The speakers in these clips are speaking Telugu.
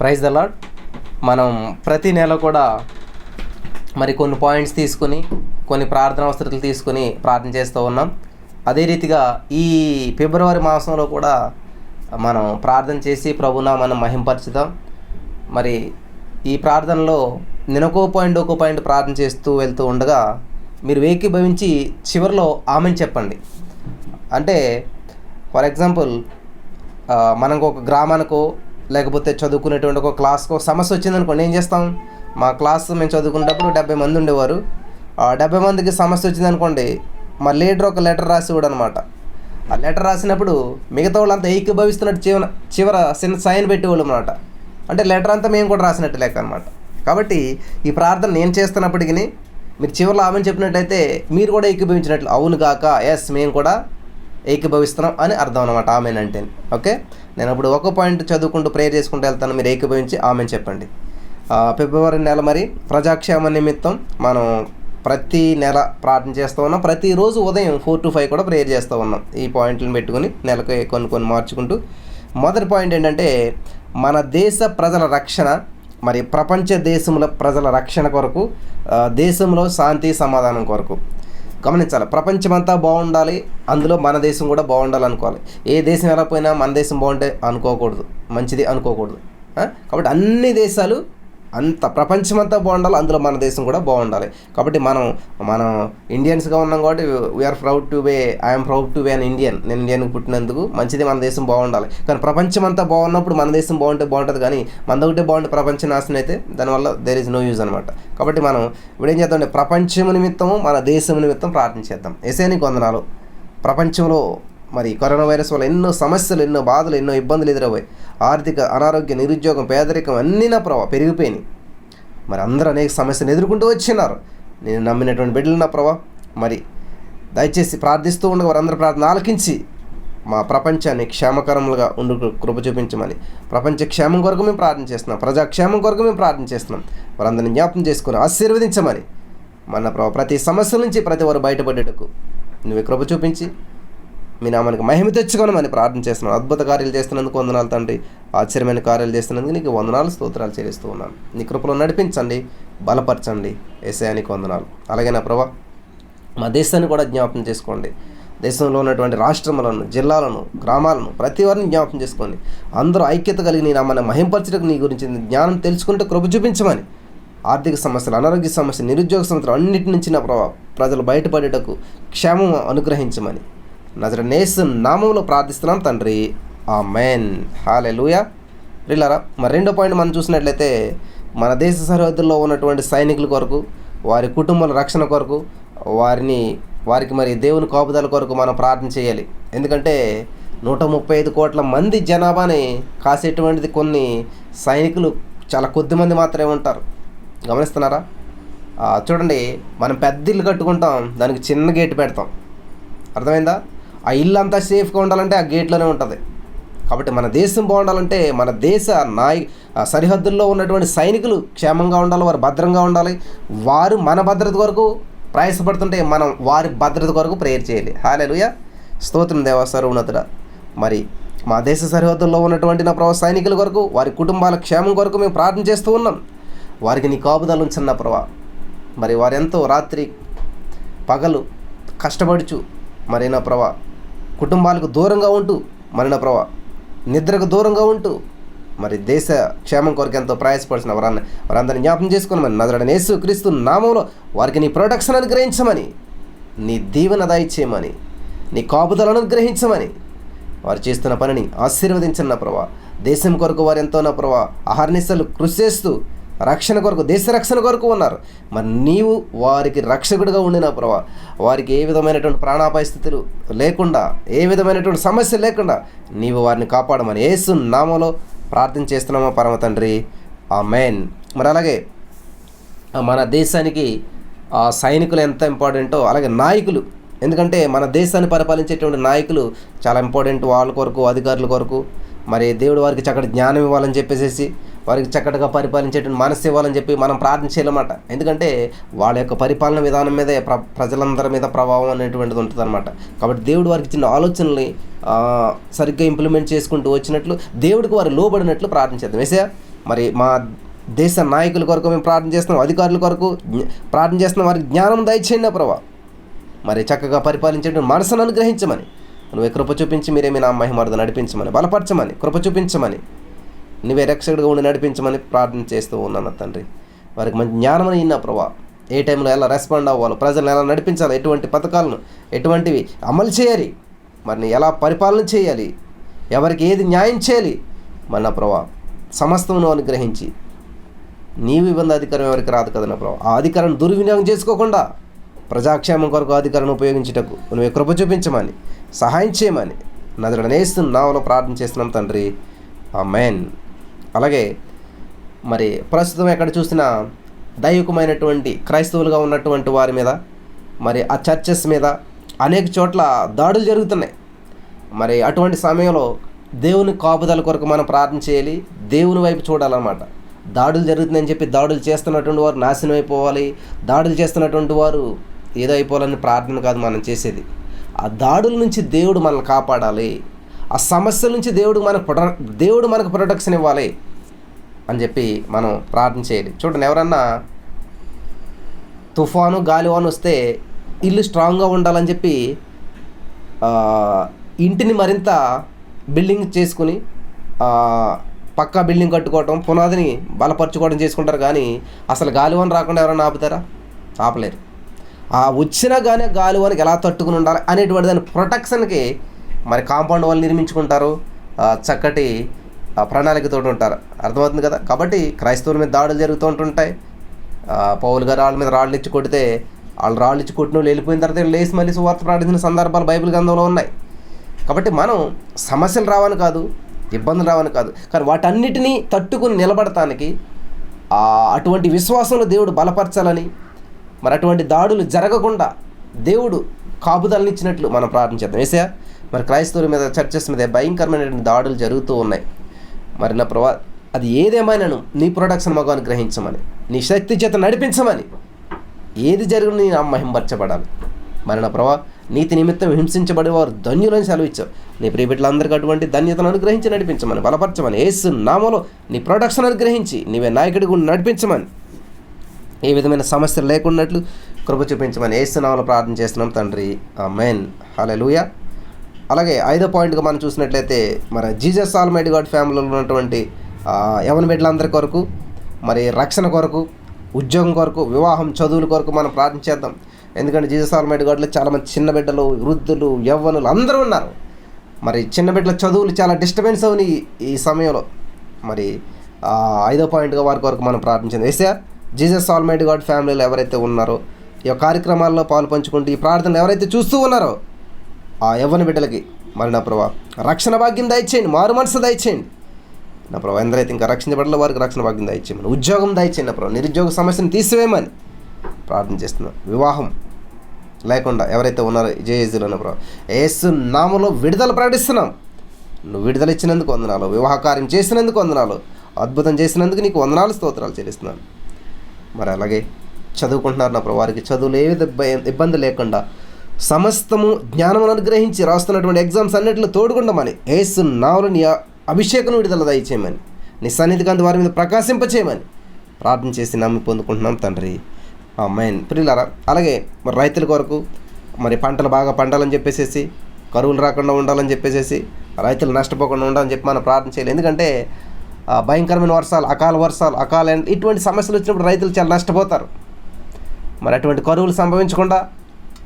ప్రైజ్ ద లాడ్ మనం ప్రతి నెల కూడా మరి కొన్ని పాయింట్స్ తీసుకుని కొన్ని ప్రార్థన వసతులు తీసుకుని ప్రార్థన చేస్తూ ఉన్నాం. అదే రీతిగా ఈ ఫిబ్రవరి మాసంలో కూడా మనం ప్రార్థన చేసి ప్రభున మనం మహింపరచుదాం. మరి ఈ ప్రార్థనలో నేను పాయింట్ ఒక్కో పాయింట్ ప్రార్థన చేస్తూ వెళ్తూ ఉండగా మీరు ఏకీభవించి చివరిలో ఆమెను చెప్పండి. అంటే ఫర్ ఎగ్జాంపుల్ మనకు ఒక గ్రామానికో లేకపోతే చదువుకునేటువంటి ఒక క్లాస్కో సమస్య వచ్చిందనుకోండి ఏం చేస్తాం? మా క్లాస్ మేము చదువుకునేటప్పుడు డెబ్బై మంది ఉండేవారు. ఆ డెబ్బై మందికి సమస్య వచ్చిందనుకోండి మా లీడర్ ఒక లెటర్ రాసి అనమాట ఆ లెటర్ రాసినప్పుడు మిగతా వాళ్ళంతా ఏకీభవిస్తున్నట్టు చివర చివర చిన్న సైన్ పెట్టేవాళ్ళు అనమాట అంటే లెటర్ అంతా మేము కూడా రాసినట్టు లెక్క అనమాట కాబట్టి ఈ ప్రార్థన నేను చేస్తున్నప్పటికీ మీరు చివరిలో ఆమెను చెప్పినట్టయితే మీరు కూడా ఏకీభవించినట్లు. అవును కాక ఎస్ మేము కూడా ఏకీభవిస్తున్నాం అని అర్థం అనమాట ఆమెన్ అంటే. ఓకే? నేను ఇప్పుడు ఒక పాయింట్ చదువుకుంటూ ప్రేయర్ చేసుకుంటూ వెళ్తాను. మీరు ఏకీభవించి ఆమెన్ చెప్పండి. ఫిబ్రవరి నెల మరి ప్రజాక్షేమ నిమిత్తం మనం ప్రతి నెల ప్రార్థన చేస్తూ ఉన్నాం. ప్రతిరోజు ఉదయం ఫోర్ టు ఫైవ్ కూడా ప్రేయర్ చేస్తూ ఉన్నాం. ఈ పాయింట్లను పెట్టుకుని నెలకు కొన్ని కొన్ని మార్చుకుంటూ. మొదటి పాయింట్ ఏంటంటే మన దేశ ప్రజల రక్షణ మరి ప్రపంచ దేశముల ప్రజల రక్షణ కొరకు దేశంలో శాంతి సమాధానం కొరకు. గమనించాలి. ప్రపంచమంతా బాగుండాలి అందులో మన దేశం కూడా బాగుండాలి అనుకోవాలి. ఏ దేశం ఎలా పోయినా మన దేశం బాగుంటే అనుకోకూడదు. మంచిది అనుకోకూడదు. కాబట్టి అన్ని దేశాలు అంత ప్రపంచమంతా బాగుండాలి అందులో మన దేశం కూడా బాగుండాలి. కాబట్టి మనం మనం ఇండియన్స్గా ఉన్నాం కాబట్టి we are proud to be I'm proud to be an Indian నేను ఇండియన్కి పుట్టినందుకు మంచిది మన దేశం బాగుండాలి. కానీ ప్రపంచం అంతా బాగున్నప్పుడు మన దేశం బాగుంటే బాగుంటుంది కానీ మన ఒకటే బాగుంటే ప్రపంచం నాశనం అయితే దానివల్ల దేర్ ఇస్ నో యూజ్ అనమాట కాబట్టి మనం ఇప్పుడు ఏం చేద్దాం అంటే ప్రపంచం నిమిత్తము మన దేశం నిమిత్తం ప్రార్థన చేద్దాం. ఎసేనికి కొందనాలు ప్రపంచంలో మరి కరోనా వైరస్ వల్ల ఎన్నో సమస్యలు ఎన్నో బాధలు ఎన్నో ఇబ్బందులు ఎదురవ్వాయి ఆర్థిక అనారోగ్య నిరుద్యోగం పేదరికం అన్నీ నా ప్రభావ పెరిగిపోయినాయి. మరి అందరూ అనేక సమస్యలు ఎదుర్కొంటూ వచ్చినారు. నేను నమ్మినటువంటి బిడ్డలు నా ప్రభా మరి దయచేసి ప్రార్థిస్తూ ఉండగా వారందరూ ప్రార్థన ఆలకించి మా ప్రపంచాన్ని క్షేమకరములుగా ఉండు కృప చూపించమని ప్రపంచ క్షేమం కొరకు మేము ప్రార్థన చేస్తున్నాం. ప్రజా క్షేమం కొరకు మేము ప్రార్థన చేస్తున్నాం. వారందరిని జ్ఞాపం చేసుకుని ఆశీర్వదించమని మన ప్రభా ప్రతి సమస్య నుంచి ప్రతి వారు బయటపడేటకు నువ్వు కృప చూపించి మీ నామానికి మహిమ తెచ్చుకోనమని ప్రార్థన చేస్తున్నాను అద్భుత కార్యాలు చేస్తున్నందుకు వందనాలు తండ్రి. ఆశ్చర్యమైన కార్యాలు చేస్తున్నందుకు నీకు వందనాలు స్తోత్రాలు చేస్తూ ఉన్నాను నీ కృపలో నడిపించండి బలపరచండి. ఏసయానికి వందనాలు. అలాగే నా ప్రభా మా దేశాన్ని కూడా జ్ఞాపకం చేసుకోండి. దేశంలో ఉన్నటువంటి రాష్ట్రములను జిల్లాలను గ్రామాలను ప్రతి వారిని జ్ఞాపకం చేసుకోండి. అందరూ ఐక్యత కలిగి నీ నామాన్ని మహింపరచడానికి నీ గురించి జ్ఞానం తెలుసుకుంటే కృప చూపించమని. ఆర్థిక సమస్యలు అనారోగ్య సమస్యలు నిరుద్యోగ సమస్యలు అన్నిటి నుంచి నా ప్రభావ ప్రజలు బయటపడేటకు క్షేమం అనుగ్రహించమని. నజర నేసు నామంలో ప్రార్థిస్తున్నాం తండ్రి. ఆ మెయిన్ హాలే లూయా రిల్లారా మరి రెండో పాయింట్ మనం చూసినట్లయితే మన దేశ సరిహద్దుల్లో ఉన్నటువంటి సైనికుల కొరకు వారి కుటుంబాల రక్షణ కొరకు వారిని వారికి మరి దేవుని కాపుదల కొరకు మనం ప్రార్థన చేయాలి. ఎందుకంటే నూట ముప్పై ఐదు కోట్ల మంది జనాభాని కాసేటువంటిది కొన్ని సైనికులు చాలా కొద్ది మంది మాత్రమే ఉంటారు. గమనిస్తున్నారా? చూడండి మనం పెద్ద ఇల్లు కట్టుకుంటాం దానికి చిన్న గేట్ పెడతాం. అర్థమైందా? ఆ ఇల్లు అంతా సేఫ్గా ఉండాలంటే ఆ గేట్లోనే ఉంటుంది. కాబట్టి మన దేశం బాగుండాలంటే మన దేశ నాయ ఆ సరిహద్దుల్లో ఉన్నటువంటి సైనికులు క్షేమంగా ఉండాలి వారు భద్రంగా ఉండాలి. వారు మన భద్రత కొరకు ప్రయాసపడుతుంటే మనం వారి భద్రత కొరకు ప్రేయర్ చేయాలి. హాలేలుయ. స్తోత్రం దేవ సర్వోన్నతుడా. మరి మా దేశ సరిహద్దుల్లో ఉన్నటువంటి నా ప్రభావ సైనికుల కొరకు వారి కుటుంబాల క్షేమం కొరకు మేము ప్రార్థన చేస్తూ ఉన్నాం. వారికి నీ కాపుదలు ఉంచన్న ప్రభా. మరి వారెంతో రాత్రి పగలు కష్టపడుచు మరి నా ప్రభా కుటుంబాలకు దూరంగా ఉంటూ మరణ నా ప్రభా నిద్రకు దూరంగా ఉంటూ మరి దేశ క్షేమం కొరకు ఎంతో ప్రయాసపడుతున్న వారన్న వారందరిని జ్ఞాపం చేసుకుని మరి నదరడని యేసు క్రీస్తు నామంలో వారికి నీ ప్రొటెక్షన్ అనుగ్రహించమని నీ దీవెన దాయిచ్చేయమని నీ కాపుదలను అనుగ్రహించమని వారు చేస్తున్న పనిని ఆశీర్వదించిన ప్రభా దేశం కొరకు వారు ఎంతో నా ప్రభా అహర్నిశలు కృషి చేస్తూ రక్షణ కొరకు దేశ రక్షణ కొరకు ఉన్నారు. మరి నీవు వారికి రక్షకుడిగా ఉండిన ప్రభా. వారికి ఏ విధమైనటువంటి ప్రాణాపాయ స్థితులు లేకుండా ఏ విధమైనటువంటి సమస్య లేకుండా నీవు వారిని కాపాడమని యేసు నామంలో ప్రార్థన చేస్తున్నామా పరమ తండ్రి. ఆ మెయిన్ మరి అలాగే మన దేశానికి ఆ సైనికులు ఎంత ఇంపార్టెంటో అలాగే నాయకులు. ఎందుకంటే మన దేశాన్ని పరిపాలించేటువంటి నాయకులు చాలా ఇంపార్టెంట్ వాళ్ళ కొరకు అధికారుల కొరకు. మరి దేవుడు వారికి చక్కటి జ్ఞానం ఇవ్వాలని చెప్పేసి వారికి చక్కటిగా పరిపాలించేటువంటి మనసు ఇవ్వాలని చెప్పి మనం ప్రార్థన చేయాలన్నమాట ఎందుకంటే వాళ్ళ యొక్క పరిపాలన విధానం మీదే ప్ర ప్రజలందరి మీద ప్రభావం అనేటువంటిది ఉంటుంది అనమాట కాబట్టి దేవుడు వారికి ఇచ్చిన ఆలోచనల్ని సరిగ్గా ఇంప్లిమెంట్ చేసుకుంటూ వచ్చినట్లు దేవుడికి వారు లోబడినట్లు ప్రార్థన చేద్దాం. మరి మా దేశ నాయకుల కొరకు మేము ప్రార్థన చేస్తున్నాం అధికారుల కొరకు ప్రార్థన చేస్తున్నాం వారికి జ్ఞానం దయచేయండి ప్రభా. మరి చక్కగా పరిపాలించేటువంటి మనసును అనుగ్రహించమని నువ్వే కృప చూపించి మీరేమి నా మహిమార్ద నడిపించమని బలపరచమని కృప చూపించమని నువ్వే రక్షకుడిగా ఉండి నడిపించమని ప్రార్థన చేస్తూ ఉన్నాను తండ్రి. వారికి మంచి జ్ఞానం ఇన్న ప్రభా. ఏ టైంలో ఎలా రెస్పాండ్ అవ్వాలి ప్రజలను ఎలా నడిపించాలి ఎటువంటి పథకాలను ఎటువంటివి అమలు చేయాలి మరిని ఎలా పరిపాలన చేయాలి ఎవరికి ఏది న్యాయం చేయాలి మరి నా ప్రభా సమస్తమును అనుగ్రహించి. నీవు ఇబ్బంది అధికారం ఎవరికి రాదు కదా నా ప్రభా. ఆ అధికారం దుర్వినియోగం చేసుకోకుండా ప్రజాక్షేమం కొరకు అధికారాన్ని ఉపయోగించుటకు నువ్వు కృప చూపించమని సహాయం చేయమని నదుడు నేస్తున్న నావలో ప్రార్థన చేస్తున్నాం తండ్రి. ఆ మెయిన్ అలాగే మరి ప్రస్తుతం ఎక్కడ చూసినా దైవికమైనటువంటి క్రైస్తవులుగా ఉన్నటువంటి వారి మీద మరి ఆ చర్చెస్ మీద అనేక చోట్ల దాడులు జరుగుతున్నాయి. మరి అటువంటి సమయంలో దేవుని కాపుదల కొరకు మనం ప్రార్థన చేయాలి. దేవుని వైపు చూడాలన్నమాట. దాడులు జరుగుతుందని చెప్పి దాడులు చేస్తున్నటువంటి వారు నాశనం అయిపోవాలి. దాడులు చేస్తున్నటువంటి వారు ఏదో అయిపోవాలని ప్రార్థన కాదు మనం చేసేది. ఆ దాడుల నుంచి దేవుడు మనల్ని కాపాడాలి. ఆ సమస్య నుంచి దేవుడు మనకు ప్రొట దేవుడు మనకు ప్రొటెక్షన్ ఇవ్వాలి అని చెప్పి మనం ప్రార్థన చేయాలి. చూడండి ఎవరన్నా తుఫాను గాలివాను వస్తే ఇల్లు స్ట్రాంగ్గా ఉండాలని చెప్పి ఇంటిని మరింత బిల్డింగ్ చేసుకుని పక్కా బిల్డింగ్ కట్టుకోవటం పునాదిని బలపరచుకోవడం చేసుకుంటారు కానీ అసలు గాలివాన్ రాకుండా ఎవరైనా ఆపుతారా? ఆపలేరు. ఆ వచ్చినా కానీ గాలివానికి ఎలా తట్టుకుని ఉండాలి అనేటువంటి దాని ప్రొటెక్షన్కి మరి కాంపౌండ్ వాళ్ళు నిర్మించుకుంటారు చక్కటి ప్రణాళికతో ఉంటారు. అర్థమవుతుంది కదా? కాబట్టి క్రైస్తవుల మీద దాడులు జరుగుతూ ఉంటుంటాయి. పౌలు గారు వాళ్ళ మీద రాళ్ళు ఇచ్చి కొడితే వాళ్ళు రాళ్ళు ఇచ్చి కొట్టిన వాళ్ళు వెళ్ళిపోయిన తర్వాత లేచి మళ్ళీ సువార్త ప్రకటించిన సందర్భాలు బైబిల్ గ్రంథంలో ఉన్నాయి. కాబట్టి మనం సమస్యలు రావని కాదు ఇబ్బందులు రావని కాదు. కానీ వాటన్నిటినీ తట్టుకుని నిలబడటానికి అటువంటి విశ్వాసంలో దేవుడు బలపరచాలని మరి అటువంటి దాడులు జరగకుండా దేవుడు కాపుదలనిచ్చినట్లు మనం ప్రార్థించేద్దాం వేసా మరి క్రైస్తవుల మీద చర్చెస్ మీద భయంకరమైనటువంటి దాడులు జరుగుతూ ఉన్నాయి. మరి నా ప్రభా అది ఏదేమైనాను? నీ ప్రొడక్షన్ మాకు అనుగ్రహించమని నీ శక్తి చేత నడిపించమని ఏది జరిగిన నీ మహింపరచబడాలి. మరి నా ప్రభా నీతి నిమిత్తం హింసించబడి వారు ధన్యులని సెలవిచ్చావు. నీ ప్రియబిడ్డలందరికీ అటువంటి ధన్యతను అనుగ్రహించి నడిపించమని బలపరచమని ఏసు నామలో నీ ప్రొడక్షన్ అనుగ్రహించి నీవే నాయకుడి గుండి నడిపించమని ఏ విధమైన సమస్యలు లేకున్నట్లు కృప చూపించమని ఏసునామలో ప్రార్థన చేస్తున్నాం తండ్రి. ఆ మెయిన్ హలెలుయా అలాగే ఐదో పాయింట్గా మనం చూసినట్లయితే మరి జీజస్ ఆల్మైటీ గాడ్ ఫ్యామిలీలో ఉన్నటువంటి యవన బిడ్డలందరి కొరకు మరి రక్షణ కొరకు ఉద్యోగం కొరకు వివాహం చదువుల కొరకు మనం ప్రార్థించేద్దాం ఎందుకంటే జీజస్ ఆల్మైటీ గాడ్లో చాలామంది చిన్న బిడ్డలు వృద్ధులు యవ్వనులు అందరూ ఉన్నారు. మరి చిన్న బిడ్డల చదువులు చాలా డిస్టర్బెన్స్ అవుని ఈ సమయంలో మరి ఐదో పాయింట్గా వారి కొరకు మనం ప్రార్థించింది వేసా జీజస్ ఆల్మైటీ గాడ్ ఫ్యామిలీలో ఎవరైతే ఉన్నారో ఈ కార్యక్రమాల్లో పాలు పంచుకుంటూ ఈ ప్రార్థనలు ఎవరైతే చూస్తూ ఉన్నారో ఆ యవ్వన బిడ్డలకి మరి నా ప్రభా రక్షణ భాగ్యం దయచేయండి మారు మనసు దయచేయండి. నా ప్రభా ఎందరైతే ఇంకా రక్షించబడలో వారికి రక్షణ భాగ్యం దయచేయమని ఉద్యోగం దయచేయండి నా ప్రభా నిరుద్యోగ సమస్యను తీసివేయమని ప్రార్థన చేస్తున్నాం. వివాహం లేకుండా ఎవరైతే ఉన్నారో జేఏజీలో ప్రభా ఏసు నామలో విడుదల ప్రకటిస్తున్నాం. నువ్వు విడుదల ఇచ్చినందుకు వందనాలు వివాహ కార్యం చేసినందుకు వందనాలు అద్భుతం చేసినందుకు నీకు వందనాలు స్తోత్రాలు చెల్లిస్తున్నాను. మరి అలాగే చదువుకుంటున్నారు నా ప్రభు వారికి చదువులు ఏ ఇబ్బంది లేకుండా సమస్తము జ్ఞానమును అనుగ్రహించి రాస్తున్నటువంటి ఎగ్జామ్స్ అన్నింటిలో తోడుకుండమని ఏసు నావలు నీ అభిషేకం విడుదల దయచేయమని నీ సన్నిధికాంతి వారి మీద ప్రకాశింపచేయమని ప్రార్థన చేసి నమ్మి పొందుకుంటున్నాం తండ్రి. మెయిన్ ప్రియులారా అలాగే మరి రైతుల కొరకు మరి పంటలు బాగా పండాలని చెప్పేసేసి కరువులు రాకుండా ఉండాలని చెప్పేసేసి రైతులు నష్టపోకుండా ఉండాలని చెప్పి మనం ప్రార్థన చేయాలి. ఎందుకంటే భయంకరమైన వర్షాలు అకాల వర్షాలు అకాల ఇటువంటి సమస్యలు వచ్చినప్పుడు రైతులు చాలా నష్టపోతారు. మరి అటువంటి కరువులు సంభవించకుండా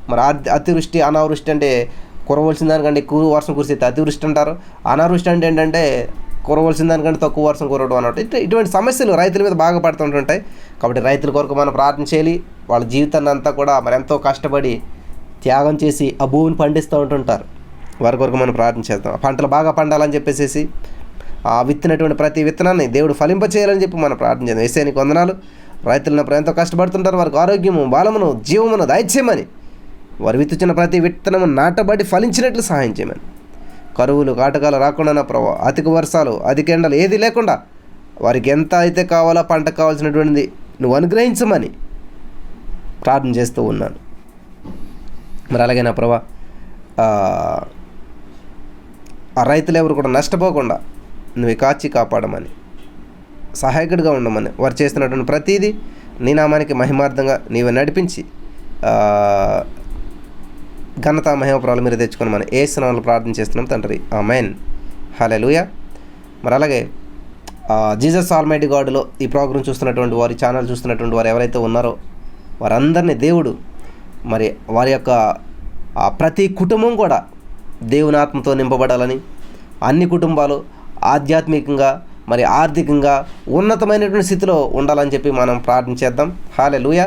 మరి అతివృష్టి అనావృష్టి అంటే కురవలసిన దానికంటే ఎక్కువ వర్షం కురిస్తే అతివృష్టి అంటారు. అనావృష్టి అంటే ఏంటంటే కురవలసిన దానికంటే తక్కువ వర్షం కురవడం అన్నట్టు ఇటువంటి సమస్యలు రైతుల మీద బాగా పడుతుంటుంటాయి కాబట్టి రైతుల కొరకు మనం ప్రార్థన చేయాలి. వాళ్ళ జీవితాన్ని అంతా కూడా మరి ఎంతో కష్టపడి త్యాగం చేసి ఆ భూమిని పండిస్తూ ఉంటుంటారు. వారి కొరకు మనం ప్రార్థన చేద్దాం. పంటలు బాగా పండాలని చెప్పేసి ఆ విత్తినటువంటి ప్రతి విత్తనాన్ని దేవుడు ఫలింప చేయాలని చెప్పి మనం ప్రార్థన చేద్దాం. ఏసేనికి వందనాలు. రైతులు ఎంతో కష్టపడుతుంటారు. వారికి ఆరోగ్యము బలమును జీవమును దయచేయమని వారు విత్తుచున్న ప్రతి విత్తనము నాటబడి ఫలించినట్లు సహాయం చేయమని. కరువులు కాటకాలు రాకుండా నా ప్రభావ అధిక వర్షాలు అధిక ఎండలు ఏది లేకుండా వారికి ఎంత అయితే కావాలో పంట కావాల్సినటువంటిది నువ్వు అనుగ్రహించమని ప్రార్థన చేస్తూ ఉన్నాను. మరి అలాగే నా ప్రభా ఆ, రైతులు ఎవరు కూడా నష్టపోకుండా నువ్వు కాచి కాపాడమని సహాయకుడిగా ఉండమని వారు చేస్తున్నటువంటి ప్రతీది నీ నామానికి మహిమార్థంగా నీవు నడిపించి ఘనత మహిమపురాలు మీరు తెచ్చుకోమని ఏ స్నానాలు ప్రార్థన చేస్తున్నాం తండ్రి. ఆ మెయిన్ హలెలుయ మరి అలాగే జీసస్ ఆల్మైటీ గాడ్లో ఈ ప్రోగ్రాం చూస్తున్నటువంటి వారి ఛానల్ చూస్తున్నటువంటి వారు ఎవరైతే ఉన్నారో వారందరినీ దేవుడు మరి వారి యొక్క ప్రతి కుటుంబం కూడా దేవుని ఆత్మతో నింపబడాలని అన్ని కుటుంబాలు ఆధ్యాత్మికంగా మరి ఆర్థికంగా ఉన్నతమైనటువంటి స్థితిలో ఉండాలని చెప్పి మనం ప్రార్థన చేద్దాం. హాలే లూయ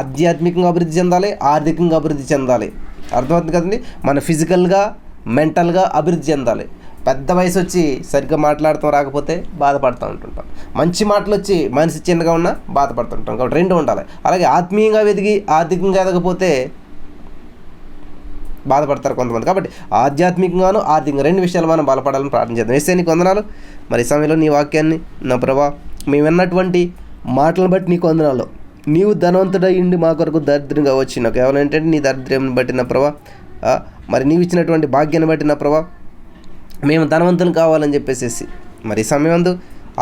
ఆధ్యాత్మికంగా అభివృద్ధి చెందాలి ఆర్థికంగా అభివృద్ధి చెందాలి. అర్థమవుతుంది కదండి? మన ఫిజికల్గా మెంటల్గా అభివృద్ధి చెందాలి. పెద్ద వయసు వచ్చి సరిగ్గా మాట్లాడటం రాకపోతే బాధపడుతూ ఉంటుంటాం. మంచి మాటలు వచ్చి మనిషి చిన్నగా ఉన్నా బాధపడుతుంటాం కాబట్టి రెండు ఉండాలి. అలాగే ఆత్మీయంగా ఎదిగి ఆర్థికంగా ఎదగపోతే బాధపడతారు కొంతమంది. కాబట్టి ఆధ్యాత్మికంగాను ఆర్థికంగా రెండు విషయాలు మనం బలపడాలని ప్రార్థన చేద్దాం. వేస్తే నీకు వందనాలు. మరి ఈ సమయంలో నీ వాక్యాన్ని నా ప్రభా మేము విన్నటువంటి మాటలను బట్టి నీకు వందనాలు. నీవు ధనవంతుడై ఉండి మా కొరకు దరిద్రంగా వచ్చిన కేవలం ఏంటంటే నీ దరిద్రం బట్టి నా ప్రభా మరి నీవు ఇచ్చినటువంటి భాగ్యాన్ని బట్టి నా ప్రభా మేము ధనవంతులు కావాలని చెప్పేసేసి మరి సమయమందు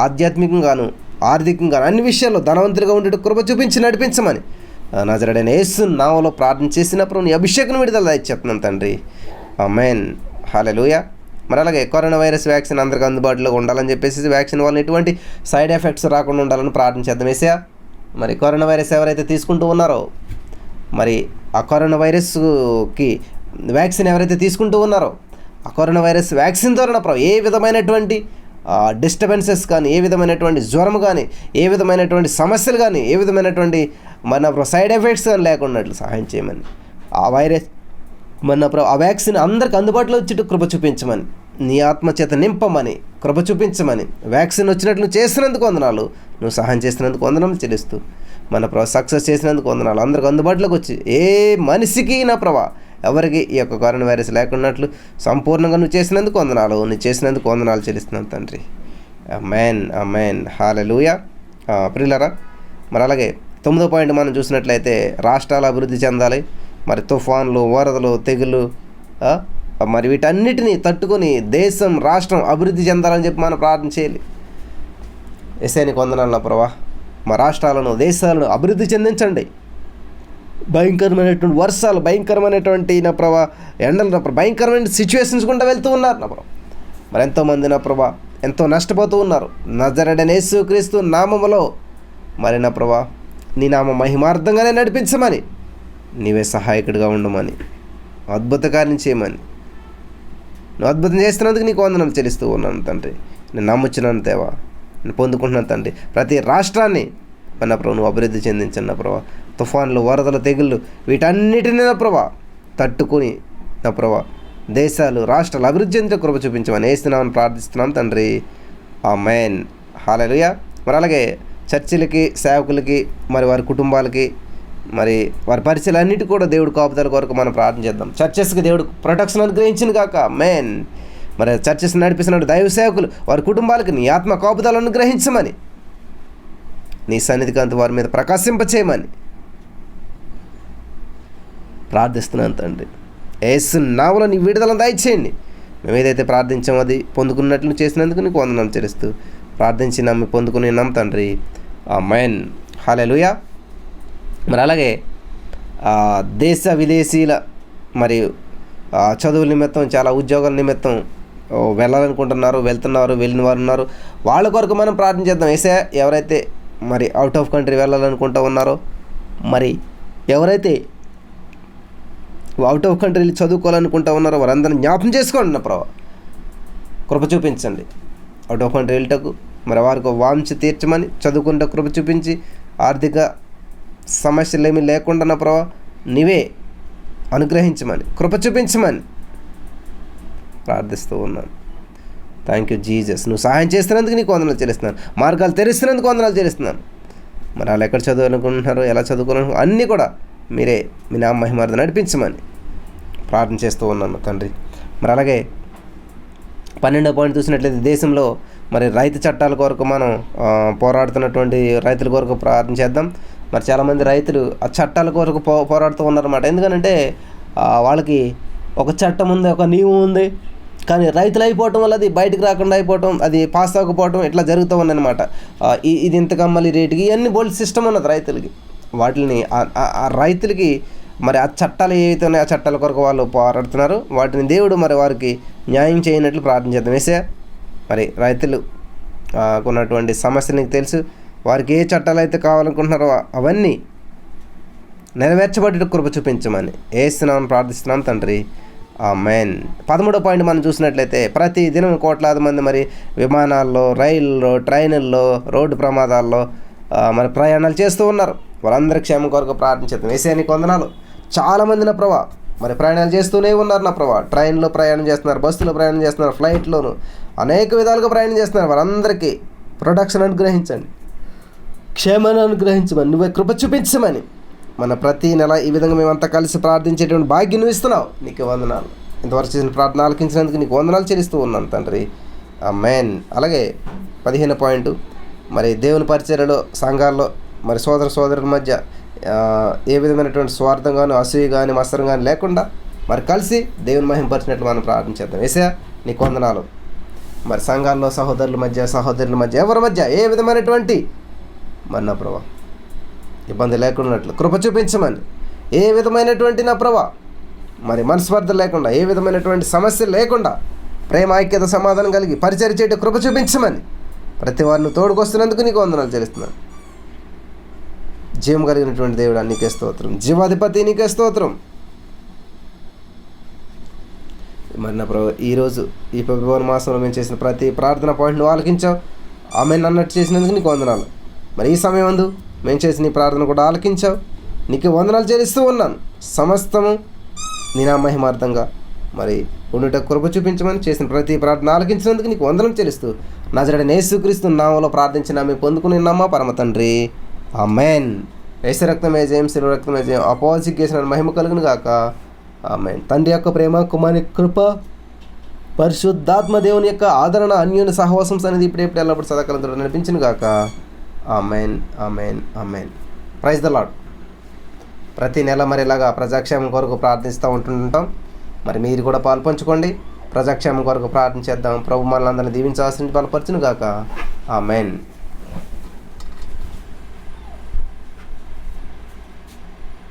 ఆధ్యాత్మికంగాను ఆర్థికంగాను అన్ని విషయాల్లో ధనవంతులుగా ఉండేట కృప చూపించి నడిపించమని నజరడైన జరడైన యేసు నావలో ప్రార్థన చేసినప్పుడు నీ అభిషేకం విడుదల చెప్తున్నాను తండ్రి. మెయిన్ హాలెలుయ మరి అలాగే కరోనా వైరస్ వ్యాక్సిన్ అందరికీ అందుబాటులో ఉండాలని చెప్పేసి వ్యాక్సిన్ వల్ల ఎటువంటి సైడ్ ఎఫెక్ట్స్ రాకుండా ఉండాలని ప్రార్థన చేద్దాం. వేసా మరి కరోనా వైరస్ ఎవరైతే తీసుకుంటూ ఉన్నారో మరి ఆ కరోనా వైరస్కి వ్యాక్సిన్ ఎవరైతే తీసుకుంటూ ఉన్నారో ఆ కరోనా వైరస్ వ్యాక్సిన్ ద్వారా ప్రభు ఏ విధమైనటువంటి డిస్టర్బెన్సెస్ కానీ ఏ విధమైనటువంటి జ్వరం కానీ ఏ విధమైనటువంటి సమస్యలు కానీ ఏ విధమైనటువంటి మన సైడ్ ఎఫెక్ట్స్ కానీ లేకున్నట్లు సహాయం చేయమని. ఆ వైరస్ మన ఆ వ్యాక్సిన్ అందరికి అందుబాటులో వచ్చేట్టు కృప చూపించమని నీ ఆత్మ చేత నింపమని కృప చూపించమని వ్యాక్సిన్ వచ్చినట్లు చేసినందుకు వందనాలు. నువ్వు సహాయం చేసినందుకు వందనాలు చెల్లిస్తూ మన ప్ర సక్సెస్ చేసినందుకు వందనాలు. అందరికి అందుబాటులోకి వచ్చి ఏ మనిషికి నా ప్రభా ఎవరికి ఈ యొక్క కరోనా వైరస్ లేకున్నట్లు సంపూర్ణంగా నువ్వు చేసినందుకు వందనాలు. నువ్వు చేసినందుకు వందనాలు చెల్లిస్తున్నాను తండ్రి. మెయిన్ మెయిన్ హాలూయ ప్రిల్లరా మరి అలాగే తొమ్మిదో పాయింట్ మనం చూసినట్లయితే రాష్ట్రాలు అభివృద్ధి చెందాలి మరి తుఫాన్లు వరదలు తెగులు మరి వీటన్నిటిని తట్టుకొని దేశం రాష్ట్రం అభివృద్ధి చెందాలని చెప్పి మనం ప్రార్థన చేయాలి. ఎస్ఐనికి వందనాలు నా ప్రభా మా రాష్ట్రాలను దేశాలను అభివృద్ధి చెందించండి. భయంకరమైనటువంటి వర్షాలు భయంకరమైనటువంటి నా ప్రభా ఎండలు నా ప్రభా భయంకరమైన సిచ్యువేషన్స్ గుండా వెళ్తూ ఉన్నారు నా ప్రభా. మరి ఎంతోమంది నా ప్రభా ఎంతో నష్టపోతూ ఉన్నారు. నజరడనేసు క్రీస్తు నామములో మరి నా ప్రభా నీ నామ మహిమార్థంగానే నడిపించమని నీవే సహాయకుడిగా ఉండమని అద్భుత కార్యం చేయమని నువ్వు అద్భుతం చేస్తున్నందుకు నీకు వందనం చెల్లిస్తూ ఉన్నాను తండ్రి. నేను నమ్ముచున్నాను పొందుకుంటున్నాను తండ్రి. ప్రతి రాష్ట్రాన్ని మన ప్రభు నువ్వు అభివృద్ధి చెందించిన ప్రభా. తుఫాన్లు వరదలు తెగుళ్ళు వీటన్నిటిని నా ప్రభా తట్టుకొని నా ప్రభా దేశాలు రాష్ట్రాలు అభివృద్ధి చెందిన కృప చూపించమని వేస్తున్నామని ప్రార్థిస్తున్నాం తండ్రి. ఆ మెయిన్ హాలలుయ మరి అలాగే చర్చిలకి సేవకులకి మరి వారి కుటుంబాలకి మరి వారి పరిచయాలు అన్నిటి కూడా దేవుడు కాపుదల కొరకు మనం ప్రార్థన చేద్దాం. చర్చెస్కి దేవుడు ప్రొటెక్షన్ అనుగ్రహించింది కాక మెయిన్ మరి చర్చస్ నడిపిస్తున్న దైవ సేవకులు వారి కుటుంబాలకు నీ ఆత్మ కోపుదలను అనుగ్రహించమని. నీ సన్నిధికాంత వారి మీద ప్రకాశింపచేయమని. ప్రార్థిస్తున్నాను తండ్రి. ఏసు నావలో నీ విడుదలను దయచేయండి. మేము ఏదైతే ప్రార్థించామో అది పొందుకున్నట్లు చేసినందుకు నీకు వందనం చేస్తూ ప్రార్థించి నమ్మి పొందుకుని నమ్ము తండ్రి. ఆ మైన్ హాలెలుయా మరి అలాగే దేశ విదేశీల మరియు చదువుల నిమిత్తం చాలా ఉద్యోగాల నిమిత్తం వెళ్ళాలనుకుంటున్నారు వెళ్తున్నారు వెళ్ళిన వారు ఉన్నారు. వాళ్ళ కొరకు మనం ప్రార్థన చేద్దాం. ఏసే ఎవరైతే మరి అవుట్ ఆఫ్ కంట్రీ వెళ్ళాలనుకుంటూ ఉన్నారో మరి ఎవరైతే అవుట్ ఆఫ్ కంట్రీ చదువుకోవాలనుకుంటూ ఉన్నారో వారందరిని జ్ఞాపం చేసుకోండి నా ప్రభావ కృప చూపించండి. అవుట్ ఆఫ్ కంట్రీ వెళ్ళటకు మరి వారికి వాంఛ తీర్చమని చదువుకుంటూ కృప చూపించి ఆర్థిక సమస్యలు ఏమీ లేకుండా నా ప్రభావ నీవే అనుగ్రహించమని కృప చూపించమని ప్రార్థిస్తూ ఉన్నాను. థ్యాంక్ యూ జీజస్ నువ్వు సహాయం చేస్తున్నందుకు నీకు వందనాలు చెల్లిస్తున్నాను. మార్గాలు తెరుస్తున్నందుకు వందనాలు చెల్లిస్తున్నాను. మరి వాళ్ళు ఎక్కడ చదవాలనుకుంటున్నారో ఎలా చదువుకోవాలను అన్నీ కూడా మీరే మీ నామ మహిమార్థం నడిపించమని ప్రార్థన చేస్తూ ఉన్నాను తండ్రి. మరి అలాగే పన్నెండో పాయింట్ చూసినట్లయితే దేశంలో మరి రైతు చట్టాల కొరకు మనం పోరాడుతున్నటువంటి రైతుల కొరకు ప్రార్థన చేద్దాం. మరి చాలామంది రైతులు ఆ చట్టాల కొరకు పో పోరాడుతూ ఉన్నారన్నమాట. ఎందుకనంటే వాళ్ళకి ఒక చట్టం ఉంది ఒక నియమం ఉంది. కానీ రైతులు అయిపోవటం వల్ల అది బయటకు రాకుండా అయిపోవటం అది పాస్ అవ్వకపోవటం ఇట్లా జరుగుతూ ఉందన్నమాట. ఇది ఇంత కమ్మలి రేటుకి ఇవన్నీ బోల్డ్ సిస్టమ్ ఉన్నది రైతులకి. వాటిని ఆ- రైతులకి మరి ఆ చట్టాలు ఏవైతే ఉన్నాయో ఆ చట్టాల కొరకు వాళ్ళు పోరాడుతున్నారు వాటిని దేవుడు మరి వారికి న్యాయం చేయనట్లు ప్రార్థన చేద్దాం. వేసే మరి రైతులు ఉన్నటువంటి సమస్య నీకు తెలుసు వారికి ఏ చట్టాలు అయితే కావాలనుకుంటున్నారో అవన్నీ నెరవేర్చబడి కృప చూపించమని ఏస్తున్నాం ప్రార్థిస్తున్నాం తండ్రి. మెయిన్ పదమూడో పాయింట్ మనం చూసినట్లయితే ప్రతి దినం కోట్లాది మంది మరి విమానాల్లో రైళ్ళలో ట్రైనుల్లో రోడ్డు ప్రమాదాల్లో మరి ప్రయాణాలు చేస్తూ ఉన్నారు. వాళ్ళందరి క్షేమం కొరకు ప్రార్థించేద్దాం వేసేయని వందనాలు. చాలామంది నా ప్రభా మరి ప్రయాణాలు చేస్తూనే ఉన్నారు నా ప్రభా. ట్రైన్లో ప్రయాణం చేస్తున్నారు బస్సులో ప్రయాణం చేస్తున్నారు ఫ్లైట్లోను అనేక విధాలుగా ప్రయాణం చేస్తున్నారు. వారందరికీ ప్రొడక్షన్ అనుగ్రహించండి. క్షేమాన్ని అనుగ్రహించమని నువ్వే కృప చూపించమని మన ప్రతి నెల ఈ విధంగా మేమంతా కలిసి ప్రార్థించేటువంటి భాగ్యం నువ్వు ఇస్తున్నావు. నీకు వందనాలు. ఇంతవరకు చేసిన ప్రార్థన ఆలకించినందుకు నీకు వందనాలు చెల్లిస్తూ ఉన్నాను తండ్రి. ఆ మెయిన్ అలాగే పదిహేను పాయింట్. మరి దేవుని పరిచర్యలో సంఘాల్లో మరి సోదర సోదరుల మధ్య ఏ విధమైనటువంటి స్వార్థం కానీ అసూయ కానీ మత్సరం కానీ లేకుండా మరి కలిసి దేవుని మహింపరిచినట్లు మనం ప్రార్థించేద్దాం. వేసా నీకు వందనాలు. మరి సంఘాల్లో సహోదరుల మధ్య సహోదరుల మధ్య ఎవరి మధ్య ఏ విధమైనటువంటి? మరి ప్రభావం ప్రభా. ఇబ్బంది లేకున్నట్లు కృప చూపించమని. ఏ విధమైనటువంటి నా ప్రభా? మరి మనస్పర్ధ లేకుండా ఏ విధమైనటువంటి సమస్య లేకుండా ప్రేమ ఐక్యత సమాధానం కలిగి పరిచయం చేయటం కృప చూపించమని. ప్రతి వారిని తోడుకొస్తున్నందుకు నీకు వందనాలు చెల్లిస్తున్నాను. జీవం కలిగినటువంటి దేవుడు నీకే స్తోత్రం. జీవాధిపతి నీకే స్తోత్రం. మరి నా ప్రభు ఈరోజు ఈ ఫిబ్రవరి మాసంలో మేము చేసిన ప్రతి ప్రార్థన పాయింట్ నువ్వు ఆలకించావు. ఆమె అన్నట్టు చేసినందుకు నీకు వందనాలు. మరి ఈ సమయం అందు మేము చేసిన నీ ప్రార్థన కూడా ఆలకించావు. నీకు వందనాలు చెల్లిస్తూ ఉన్నాను. సమస్తము నీ నా మహిమార్థంగా మరి ఉండుట కృప చూపించమని చేసిన ప్రతి ప్రార్థన ఆలకించినందుకు నీకు వందనం చెల్లిస్తూ నా జడ నేసుక్రీస్తు నామలో ప్రార్థించిన మేము పొందుకుని ఉన్నామా పరమ తండ్రి? ఆమెన్. ఏసు రక్తమే జయం శిలువ రక్తమే జయం అపోజిట్ చేసిన మహిమ కలుగును గాక. మెయిన్ తండ్రి యొక్క ప్రేమ కుమారి కృప పరిశుద్ధాత్మ దేవుని యొక్క ఆదరణ అన్యోన్య సహవాసం అనేది ఇప్పుడెప్పుడు ఎల్లప్పుడు సదాకాలంతో నడిపించిన గాక. Amen amen amen praise the Lord ప్రతి నెల మరి ఇలాగా ప్రజాక్షేమం కొరకు ప్రార్థిస్తూ ఉంటుంటాం. మరి మీరు కూడా పాల్పంచుకోండి. ప్రజాక్షేమం కొరకు ప్రార్థన చేద్దాం. ప్రభు మనల్ని అందరినీ దీవించాల్సిన బలపరచును గాక మెయిన్